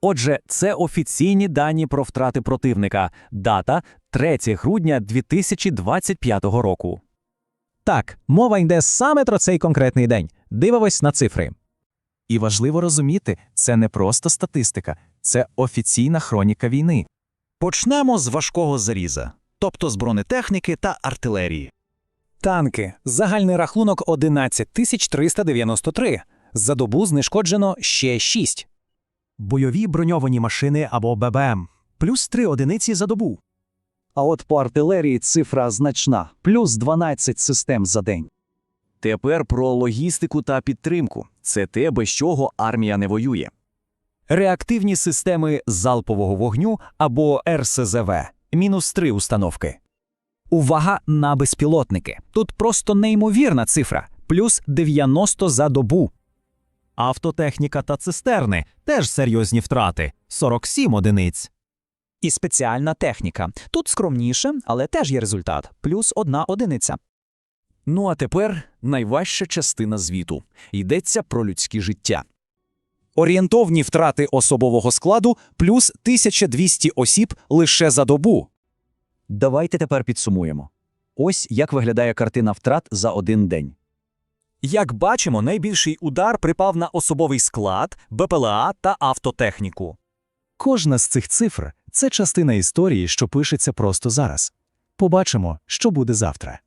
Отже, це офіційні дані про втрати противника. Дата 3 грудня 2025 року. Так, мова йде саме про цей конкретний день. Дивимось на цифри. І важливо розуміти, це не просто статистика, це офіційна хроніка війни. Почнемо з важкого заріза, тобто з бронетехніки та артилерії. Танки. Загальний рахунок 11 393. За добу знешкоджено ще 6. Бойові броньовані машини або ББМ, плюс 3 одиниці за добу. А от по артилерії цифра значна плюс 12 систем за день. Тепер про логістику та підтримку. Це те, без чого армія не воює. Реактивні системи залпового вогню або РСЗВ мінус 3 установки. Увага на безпілотники. Тут просто неймовірна цифра плюс 90 за добу. Автотехніка та цистерни теж серйозні втрати 47 одиниць. І спеціальна техніка. Тут скромніше, але теж є результат плюс одна одиниця. Ну а тепер найважча частина звіту йдеться про людські життя. Орієнтовні втрати особового складу плюс 1200 осіб лише за добу. Давайте тепер підсумуємо. Ось як виглядає картина втрат за один день. Як бачимо, найбільший удар припав на особовий склад, БПЛА та автотехніку. Кожна з цих цифр це частина історії, що пишеться просто зараз. Побачимо, що буде завтра.